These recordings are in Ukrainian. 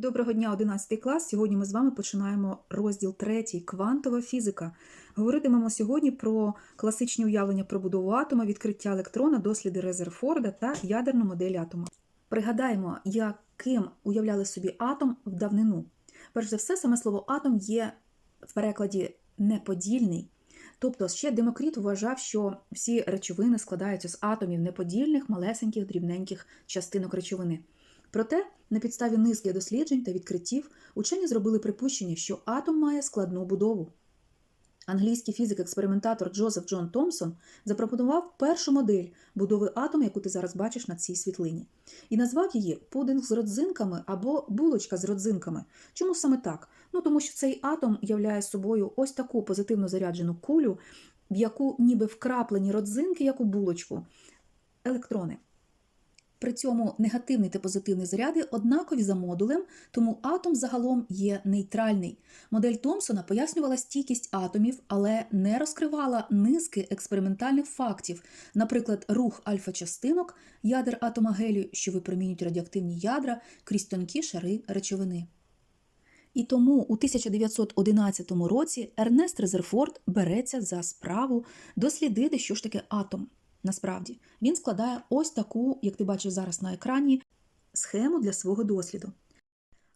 Доброго дня, 11 клас. Сьогодні ми з вами починаємо розділ 3 квантова фізика. Говоритимемо сьогодні про класичні уявлення про будову атома, відкриття електрона, досліди Резерфорда та ядерну модель атома. Пригадаємо, яким уявляли собі атом в давнину. Перш за все, саме слово атом є в перекладі неподільний. Тобто ще Демокріт вважав, що всі речовини складаються з атомів неподільних, малесеньких, дрібненьких частинок речовини. Проте, на підставі низки досліджень та відкриттів, учені зробили припущення, що атом має складну будову. Англійський фізик-експериментатор Джозеф Джон Томпсон запропонував першу модель будови атома, яку ти зараз бачиш на цій світлині, і назвав її пудинг з родзинками або булочка з родзинками. Чому саме так? Ну тому що цей атом являє собою ось таку позитивно заряджену кулю, в яку ніби вкраплені родзинки, як у булочку, електрони. При цьому негативний та позитивний заряди однакові за модулем, тому атом загалом є нейтральний. Модель Томпсона пояснювала стійкість атомів, але не розкривала низки експериментальних фактів, наприклад, рух альфа-частинок ядер атома гелію, що випромінюють радіоактивні ядра крізь тонкі шари речовини. І тому у 1911 році Ернест Резерфорд береться за справу дослідити, що ж таке атом. Насправді, він складає ось таку, як ти бачиш зараз на екрані, схему для свого досліду.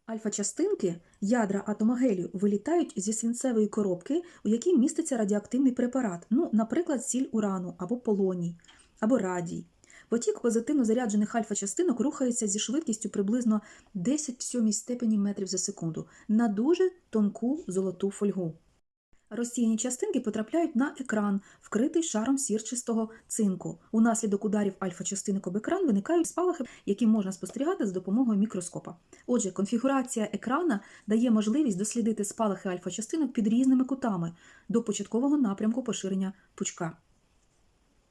Альфа-частинки ядра атома гелію вилітають зі свинцевої коробки, у якій міститься радіоактивний препарат, ну, наприклад, сіль урану або полоній, або радій. Потік позитивно заряджених альфа-частинок рухається зі швидкістю приблизно 10 в сьомій степені метрів за секунду на дуже тонку золоту фольгу. Розсіяні частинки потрапляють на екран, вкритий шаром сірчистого цинку. Унаслідок ударів альфа-частинок об екран виникають спалахи, які можна спостерігати за допомогою мікроскопа. Отже, конфігурація екрана дає можливість дослідити спалахи альфа-частинок під різними кутами до початкового напрямку поширення пучка.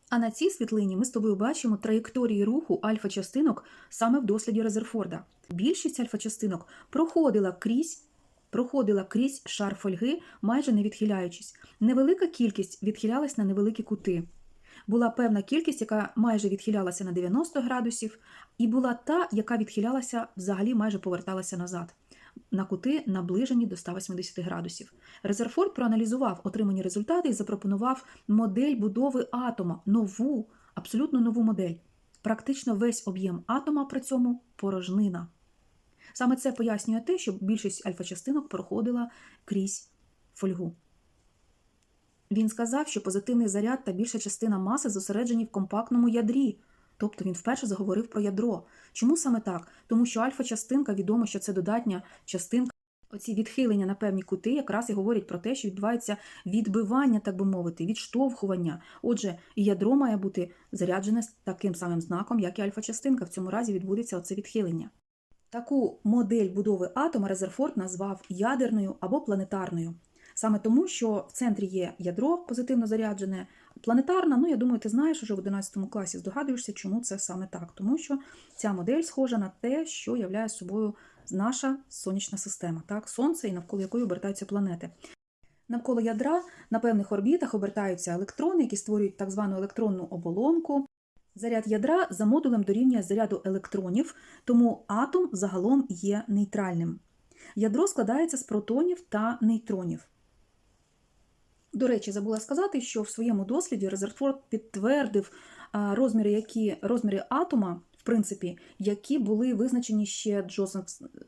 А на цій світлині ми з тобою бачимо траєкторії руху альфа-частинок саме в досліді Резерфорда. Більшість альфа-частинок проходила крізь проходила крізь шар фольги, майже не відхиляючись. Невелика кількість відхилялась на невеликі кути. Була певна кількість, яка майже відхилялася на 90 градусів, і була та, яка відхилялася взагалі майже поверталася назад. На кути наближені до 180 градусів. Резерфорд проаналізував отримані результати і запропонував модель будови атома, нову, абсолютно нову модель. Практично весь об'єм атома при цьому порожнина. Саме це пояснює те, що більшість альфа-частинок проходила крізь фольгу. Він сказав, що позитивний заряд та більша частина маси зосереджені в компактному ядрі. Тобто він вперше заговорив про ядро. Чому саме так? Тому що альфа-частинка відомо, що це додатня частинка. Оці відхилення на певні кути якраз і говорять про те, що відбувається відбивання, так би мовити, відштовхування. Отже, і ядро має бути заряджене таким самим знаком, як і альфа-частинка. В цьому разі відбудеться оце відхилення. Таку модель будови атома Резерфорд назвав ядерною або планетарною. Саме тому, що в центрі є ядро позитивно заряджене, планетарна, ну я думаю, ти знаєш уже в 11 класі здогадуєшся, чому це саме так. Тому що ця модель схожа на те, що являє собою наша сонячна система, так, Сонце і навколо якої обертаються планети. Навколо ядра на певних орбітах обертаються електрони, які створюють так звану електронну оболонку. Заряд ядра за модулем дорівнює заряду електронів, тому атом загалом є нейтральним. Ядро складається з протонів та нейтронів. До речі, забула сказати, що в своєму досліді Резерфорд підтвердив розміри, які, розміри атома, в принципі, які були визначені ще Джозеф,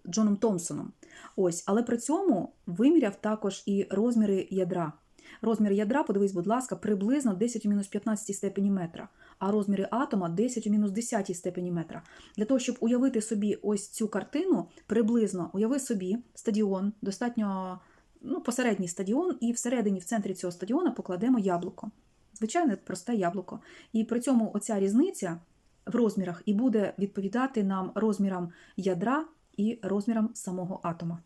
Джоном Томпсоном. Ось, Але при цьому виміряв також і розміри ядра. Розмір ядра, подивись, будь ласка, приблизно 10 15 степені метра, а розміри атома 10 у мінус 10 степені метра. Для того, щоб уявити собі ось цю картину, приблизно уяви собі стадіон, достатньо ну, посередній стадіон, і всередині, в центрі цього стадіона покладемо яблуко. Звичайне, просте яблуко. І при цьому оця різниця в розмірах і буде відповідати нам розмірам ядра і розмірам самого атома.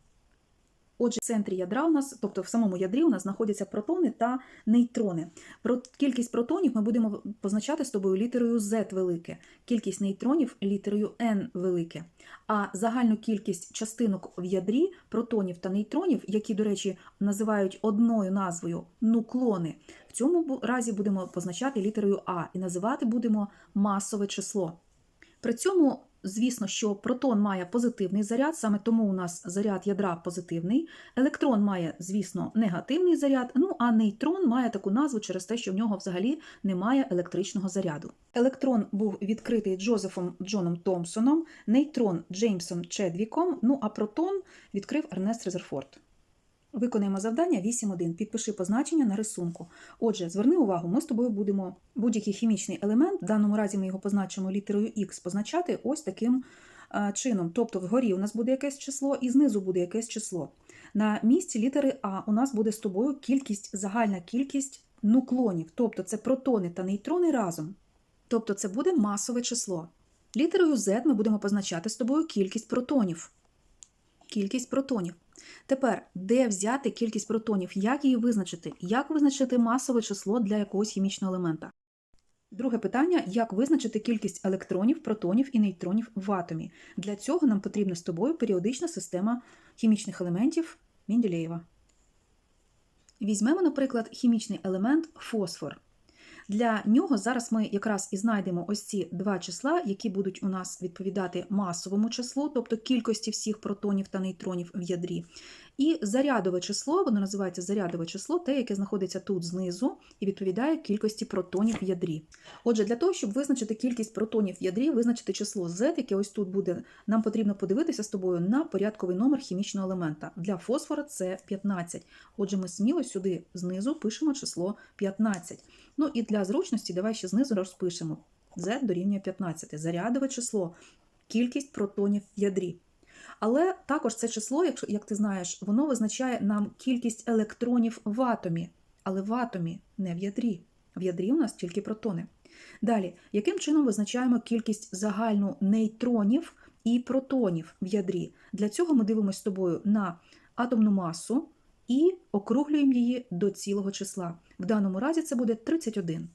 Отже, в центрі ядра у нас, тобто в самому ядрі, у нас знаходяться протони та нейтрони. Про кількість протонів ми будемо позначати з тобою літерою Z велике, кількість нейтронів літерою N велике. А загальну кількість частинок в ядрі, протонів та нейтронів, які, до речі, називають одною назвою нуклони, в цьому разі будемо позначати літерою А і називати будемо масове число. При цьому звісно, що протон має позитивний заряд, саме тому у нас заряд ядра позитивний. Електрон має, звісно, негативний заряд, ну а нейтрон має таку назву через те, що в нього взагалі немає електричного заряду. Електрон був відкритий Джозефом Джоном Томпсоном, нейтрон Джеймсом Чедвіком, ну а протон відкрив Ернест Резерфорд. Виконаємо завдання 8.1. Підпиши позначення на рисунку. Отже, зверни увагу, ми з тобою будемо будь-який хімічний елемент, в даному разі ми його позначимо літерою Х, позначати ось таким е, чином. Тобто вгорі у нас буде якесь число і знизу буде якесь число. На місці літери А у нас буде з тобою кількість, загальна кількість нуклонів, тобто це протони та нейтрони разом. Тобто це буде масове число. Літерою Z ми будемо позначати з тобою кількість протонів. Кількість протонів. Тепер, де взяти кількість протонів? Як її визначити? Як визначити масове число для якогось хімічного елемента? Друге питання: як визначити кількість електронів, протонів і нейтронів в атомі? Для цього нам потрібна з тобою періодична система хімічних елементів Менділеєва. Візьмемо, наприклад, хімічний елемент фосфор. Для нього зараз ми якраз і знайдемо ось ці два числа, які будуть у нас відповідати масовому числу, тобто кількості всіх протонів та нейтронів в ядрі. І зарядове число, воно називається зарядове число, те, яке знаходиться тут знизу, і відповідає кількості протонів в ядрі. Отже, для того, щоб визначити кількість протонів в ядрі, визначити число Z, яке ось тут буде, нам потрібно подивитися з тобою на порядковий номер хімічного елемента. Для фосфора це 15. Отже, ми сміло сюди знизу пишемо число 15. Ну і для зручності давай ще знизу розпишемо. Z дорівнює 15. Зарядове число, кількість протонів в ядрі. Але також це число, як, ти знаєш, воно визначає нам кількість електронів в атомі. Але в атомі, не в ядрі. В ядрі у нас тільки протони. Далі, яким чином визначаємо кількість загальну нейтронів і протонів в ядрі? Для цього ми дивимося з тобою на атомну масу і округлюємо її до цілого числа. В даному разі це буде 31.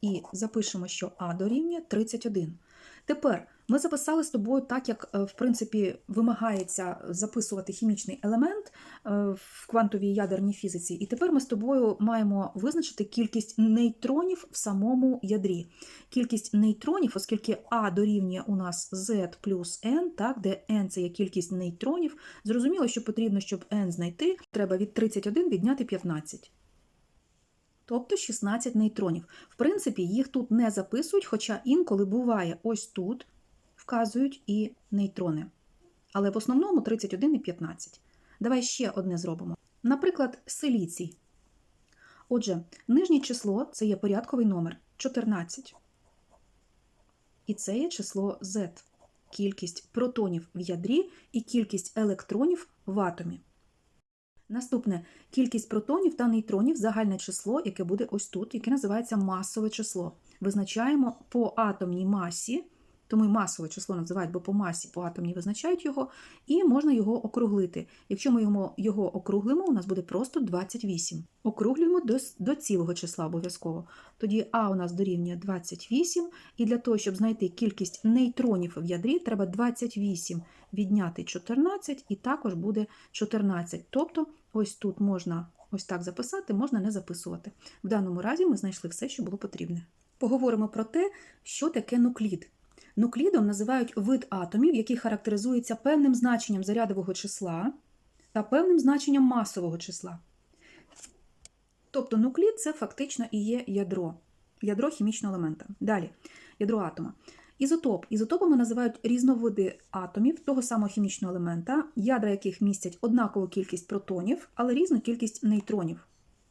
І запишемо, що А дорівнює 31. Тепер ми записали з тобою так, як, е, в принципі, вимагається записувати хімічний елемент е, в квантовій ядерній фізиці. І тепер ми з тобою маємо визначити кількість нейтронів в самому ядрі. Кількість нейтронів, оскільки А дорівнює у нас Z плюс N, так, де N це є кількість нейтронів. Зрозуміло, що потрібно, щоб N знайти, треба від 31 відняти 15 тобто 16 нейтронів. В принципі, їх тут не записують, хоча інколи буває ось тут вказують і нейтрони. Але в основному 31 і 15. Давай ще одне зробимо. Наприклад, силіцій. Отже, нижнє число це є порядковий номер 14. І це є число Z. Кількість протонів в ядрі і кількість електронів в атомі. Наступне кількість протонів та нейтронів загальне число, яке буде ось тут, яке називається масове число. Визначаємо по атомній масі, тому і масове число називають, бо по масі, по атомній визначають його, і можна його округлити. Якщо ми його, округлимо, у нас буде просто 28. Округлюємо до, до цілого числа обов'язково. Тоді А у нас дорівнює 28, і для того, щоб знайти кількість нейтронів в ядрі, треба 28 відняти 14, і також буде 14. Тобто, ось тут можна ось так записати, можна не записувати. В даному разі ми знайшли все, що було потрібне. Поговоримо про те, що таке нуклід. Нуклідом називають вид атомів, який характеризується певним значенням зарядового числа та певним значенням масового числа. Тобто нуклід це фактично і є ядро, ядро хімічного елемента. Далі, ядро атома. Ізотоп. Ізотопами називають різновиди атомів того самого хімічного елемента, ядра яких містять однакову кількість протонів, але різну кількість нейтронів.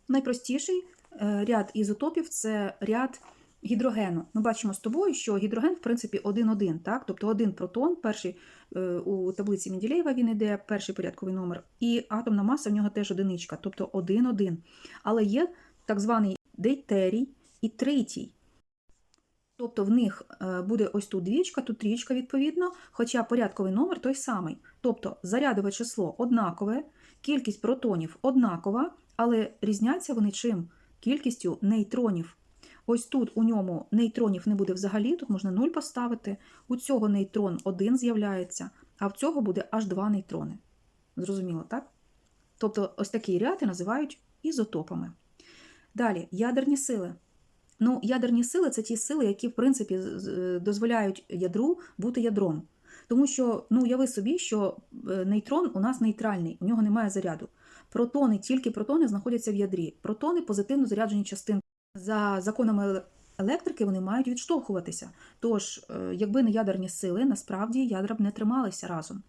Найпростіший е, ряд ізотопів це ряд гідрогену. Ми бачимо з тобою, що гідроген, в принципі, один-один, так? тобто один протон, перший е, у таблиці Менділеєва він йде, перший порядковий номер, і атомна маса в нього теж одиничка, тобто один-один. Але є так званий дейтерій і тритій. Тобто в них е, буде ось тут двічка, тут трічка, відповідно, хоча порядковий номер той самий. Тобто зарядове число однакове, кількість протонів однакова, але різняться вони чим? Кількістю нейтронів. Ось тут у ньому нейтронів не буде взагалі, тут можна 0 поставити. У цього нейтрон 1 з'являється, а в цього буде аж 2 нейтрони. Зрозуміло, так? Тобто ось такі ряди називають ізотопами. Далі, ядерні сили. Ну, ядерні сили це ті сили, які, в принципі, дозволяють ядру бути ядром. Тому що, ну, уяви собі, що е, нейтрон у нас нейтральний, у нього немає заряду. Протони, тільки протони знаходяться в ядрі. Протони позитивно заряджені частинки. За законами електрики вони мають відштовхуватися. Тож, е, якби не ядерні сили, насправді ядра б не трималися разом.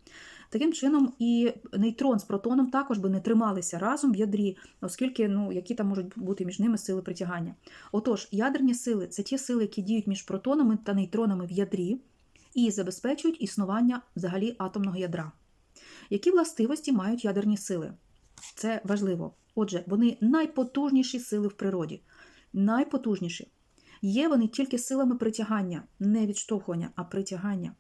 Таким чином, і нейтрон з протоном також би не трималися разом в ядрі, оскільки ну, які там можуть бути між ними сили притягання. Отож, ядерні сили це ті сили, які діють між протонами та нейтронами в ядрі і забезпечують існування взагалі атомного ядра. Які властивості мають ядерні сили? Це важливо. Отже, вони найпотужніші сили в природі. Найпотужніші. Є вони тільки силами притягання, не відштовхування, а притягання.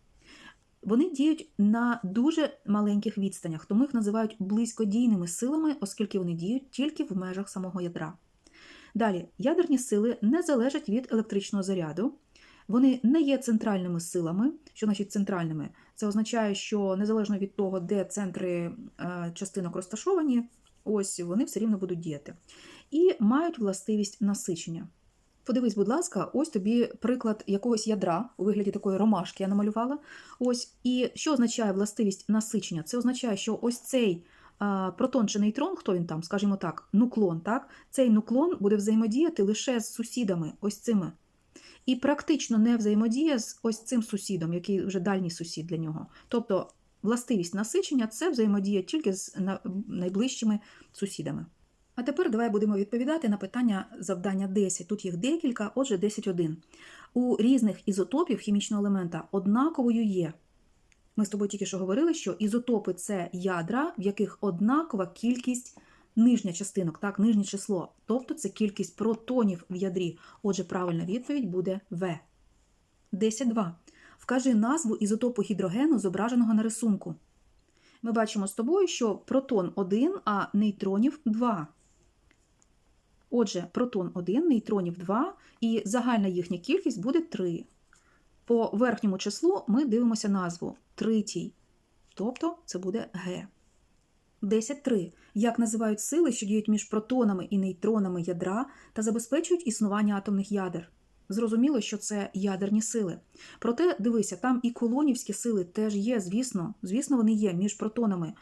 Вони діють на дуже маленьких відстанях, тому їх називають близькодійними силами, оскільки вони діють тільки в межах самого ядра. Далі, ядерні сили не залежать від електричного заряду. Вони не є центральними силами. Що значить центральними? Це означає, що незалежно від того, де центри е, частинок розташовані, ось вони все рівно будуть діяти. І мають властивість насичення. Подивись, будь ласка, ось тобі приклад якогось ядра у вигляді такої ромашки я намалювала. Ось, і що означає властивість насичення? Це означає, що ось цей протон чи нейтрон, хто він там, скажімо так, нуклон, так? Цей нуклон буде взаємодіяти лише з сусідами, ось цими. І практично не взаємодіє з ось цим сусідом, який вже дальній сусід для нього. Тобто властивість насичення це взаємодія тільки з найближчими сусідами. А тепер давай будемо відповідати на питання завдання 10. Тут їх декілька, отже, 10.1. У різних ізотопів хімічного елемента однаковою є. Ми з тобою тільки що говорили, що ізотопи це ядра, в яких однакова кількість нижня частинок, так, нижнє число. Тобто це кількість протонів в ядрі. Отже, правильна відповідь буде В. 10.2. Вкажи назву ізотопу гідрогену, зображеного на рисунку. Ми бачимо з тобою, що протон 1, а нейтронів 2. Отже, протон 1, нейтронів 2, і загальна їхня кількість буде 3. По верхньому числу ми дивимося назву третій, тобто це буде Г. 10.3. Як називають сили, що діють між протонами і нейтронами ядра та забезпечують існування атомних ядер? Зрозуміло, що це ядерні сили. Проте, дивися, там і колонівські сили теж є, звісно. Звісно, вони є між протонами.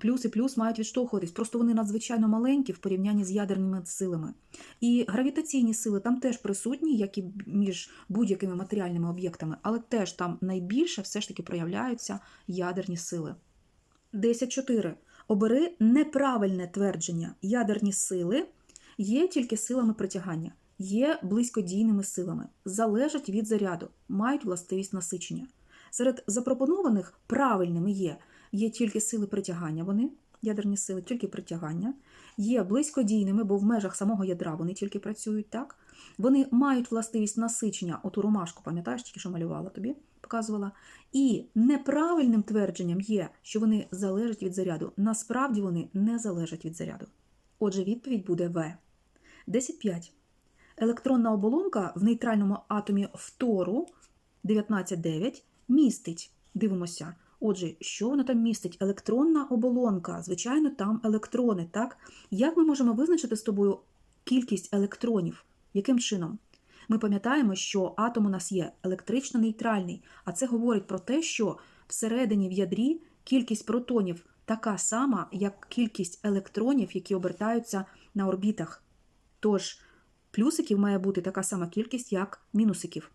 Плюс і плюс мають відштовхуватись. Просто вони надзвичайно маленькі в порівнянні з ядерними силами. І гравітаційні сили там теж присутні, як і між будь-якими матеріальними об'єктами, але теж там найбільше все ж таки проявляються ядерні сили. 10.4. Обери неправильне твердження. Ядерні сили є тільки силами притягання, є близькодійними силами, залежать від заряду, мають властивість насичення. Серед запропонованих правильними є, є тільки сили притягання, вони, ядерні сили, тільки притягання, є близькодійними, бо в межах самого ядра вони тільки працюють так. Вони мають властивість насичення, оту ромашку, пам'ятаєш, тільки що малювала тобі, показувала. І неправильним твердженням є, що вони залежать від заряду. Насправді вони не залежать від заряду. Отже, відповідь буде В. 10.5. Електронна оболонка в нейтральному атомі фтору 19.9 містить. Дивимося. Отже, що вона там містить? Електронна оболонка. Звичайно, там електрони, так? Як ми можемо визначити з тобою кількість електронів? Яким чином? Ми пам'ятаємо, що атом у нас є електрично нейтральний, а це говорить про те, що всередині в ядрі кількість протонів така сама, як кількість електронів, які обертаються на орбітах. Тож плюсиків має бути така сама кількість, як мінусиків.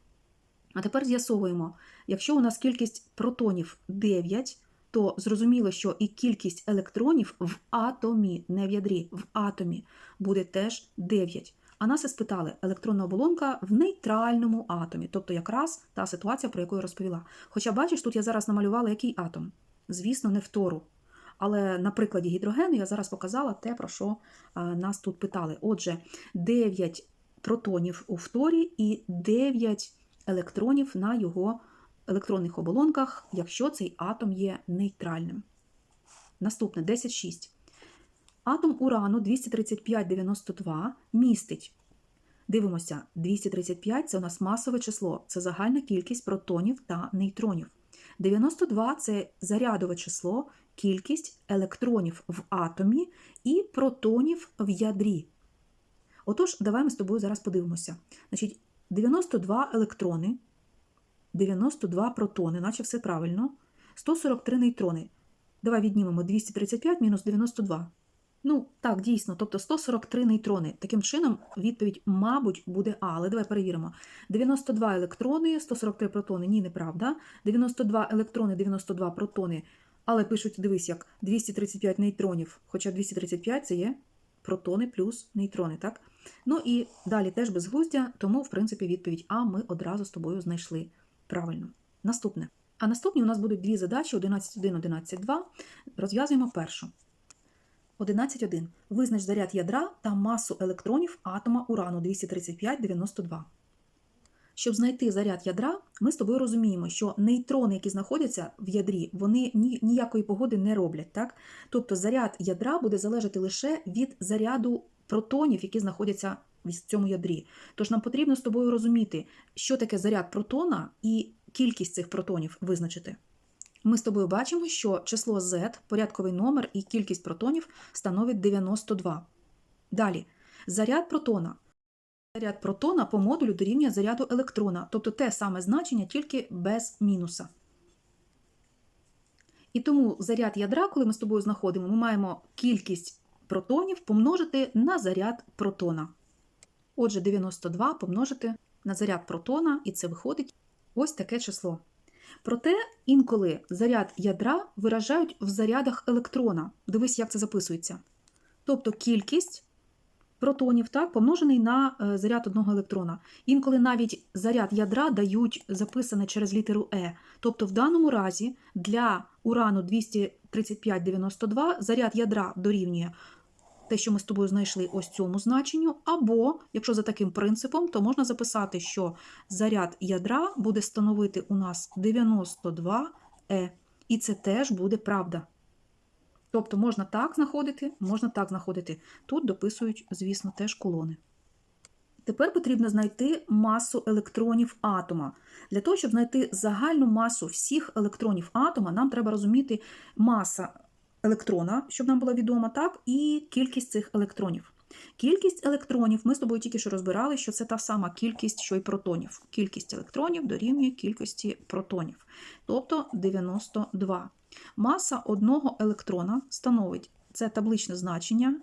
А тепер з'ясовуємо, якщо у нас кількість протонів 9, то зрозуміло, що і кількість електронів в атомі, не в ядрі, в атомі буде теж 9. А нас і спитали електронна оболонка в нейтральному атомі, тобто якраз та ситуація, про яку я розповіла. Хоча, бачиш, тут я зараз намалювала який атом. Звісно, не втору. Але на прикладі гідрогену я зараз показала те, про що нас тут питали. Отже, 9 протонів у фторі і 9 електронів на його електронних оболонках, якщо цей атом є нейтральним. Наступне 10,6. Атом урану 23592 містить. Дивимося, 235 це у нас масове число, це загальна кількість протонів та нейтронів. 92 це зарядове число, кількість електронів в атомі і протонів в ядрі. Отож, давай ми з тобою зараз подивимося. Значить, 92 електрони, 92 протони, наче все правильно, 143 нейтрони. Давай віднімемо 235 мінус 92. Ну, так, дійсно, тобто 143 нейтрони. Таким чином, відповідь, мабуть, буде А, але давай перевіримо. 92 електрони, 143 протони. Ні, неправда. 92 електрони, 92 протони. Але пишуть, дивись, як 235 нейтронів, хоча 235 це є протони плюс нейтрони, так? Ну і далі теж безглуздя, тому, в принципі, відповідь А ми одразу з тобою знайшли. Правильно. Наступне. А наступні у нас будуть дві задачі: 11.1, 11.2. Розв'язуємо першу. 11.1. Визнач заряд ядра та масу електронів атома урану 235-92. Щоб знайти заряд ядра, ми з тобою розуміємо, що нейтрони, які знаходяться в ядрі, вони ні- ніякої погоди не роблять. Так? Тобто заряд ядра буде залежати лише від заряду протонів, які знаходяться в цьому ядрі. Тож нам потрібно з тобою розуміти, що таке заряд протона і кількість цих протонів визначити. Ми з тобою бачимо, що число Z, порядковий номер і кількість протонів становить 92. Далі, заряд протона. Заряд протона по модулю дорівнює заряду електрона, тобто те саме значення, тільки без мінуса. І тому заряд ядра, коли ми з тобою знаходимо, ми маємо кількість протонів помножити на заряд протона. Отже, 92 помножити на заряд протона, і це виходить ось таке число. Проте інколи заряд ядра виражають в зарядах електрона. Дивись, як це записується. Тобто кількість протонів так, помножений на е, заряд одного електрона. Інколи навіть заряд ядра дають записане через літеру Е. Тобто, в даному разі для урану 23592 заряд ядра дорівнює те, що ми з тобою знайшли ось цьому значенню, або, якщо за таким принципом, то можна записати, що заряд ядра буде становити у нас 92 Е. І це теж буде правда. Тобто можна так знаходити, можна так знаходити. Тут дописують, звісно, теж колони. Тепер потрібно знайти масу електронів атома. Для того, щоб знайти загальну масу всіх електронів атома, нам треба розуміти маса електрона, щоб нам було відомо, так, і кількість цих електронів. Кількість електронів, ми з тобою тільки що розбирали, що це та сама кількість, що й протонів. Кількість електронів дорівнює кількості протонів, тобто 92. Маса одного електрона становить це табличне значення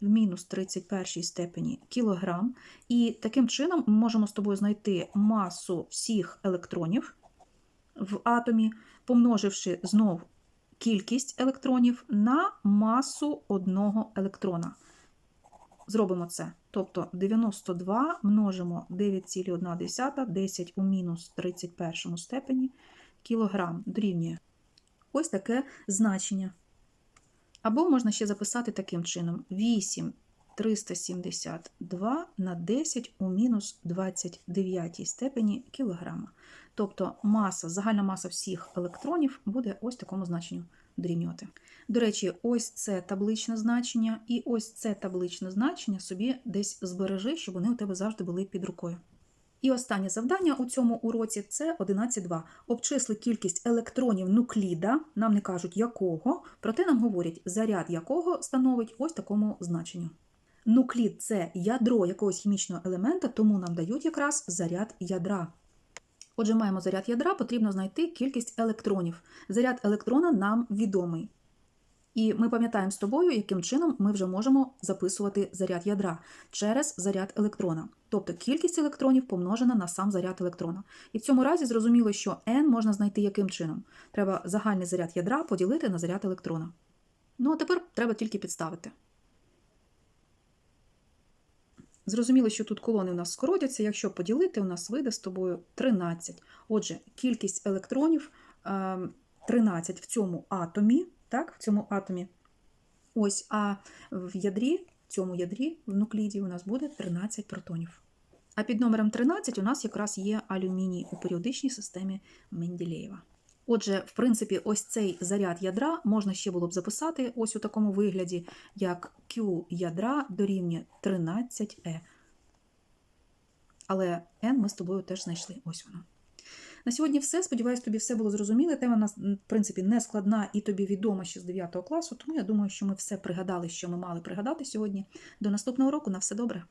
в мінус 31 степені кілограм. І таким чином ми можемо з тобою знайти масу всіх електронів в атомі, помноживши знов кількість електронів на масу одного електрона. Зробимо це. Тобто 92 множимо 9,1, 10 у мінус 31 степені кілограм дорівнює. Ось таке значення. Або можна ще записати таким чином: 8 372 на 10 у мінус 29 степені кілограма. Тобто маса, загальна маса всіх електронів буде ось такому значенню дорівнювати. До речі, ось це табличне значення, і ось це табличне значення собі десь збережи, щоб вони у тебе завжди були під рукою. І останнє завдання у цьому уроці це 11.2. Обчисли кількість електронів нукліда, нам не кажуть якого, проте нам говорять, заряд якого становить ось такому значенню. Нуклід це ядро якогось хімічного елемента, тому нам дають якраз заряд ядра. Отже, маємо заряд ядра, потрібно знайти кількість електронів. Заряд електрона нам відомий. І ми пам'ятаємо з тобою, яким чином ми вже можемо записувати заряд ядра через заряд електрона. Тобто кількість електронів помножена на сам заряд електрона. І в цьому разі зрозуміло, що n можна знайти яким чином. Треба загальний заряд ядра поділити на заряд електрона. Ну, а тепер треба тільки підставити. Зрозуміло, що тут колони у нас скоротяться. Якщо поділити, у нас вийде з тобою 13. Отже, кількість електронів е, 13 в цьому атомі. Так, в цьому атомі. Ось, а в ядрі, в цьому ядрі, в нукліді, у нас буде 13 протонів. А під номером 13 у нас якраз є алюміній у періодичній системі Менделєєва. Отже, в принципі, ось цей заряд ядра можна ще було б записати ось у такому вигляді, як Q ядра дорівнює 13E. Але N ми з тобою теж знайшли. Ось воно. На сьогодні все. Сподіваюсь, тобі все було зрозуміло. Тема у нас, в принципі, не складна і тобі відома ще з 9 класу, тому я думаю, що ми все пригадали, що ми мали пригадати сьогодні. До наступного року. На все добре.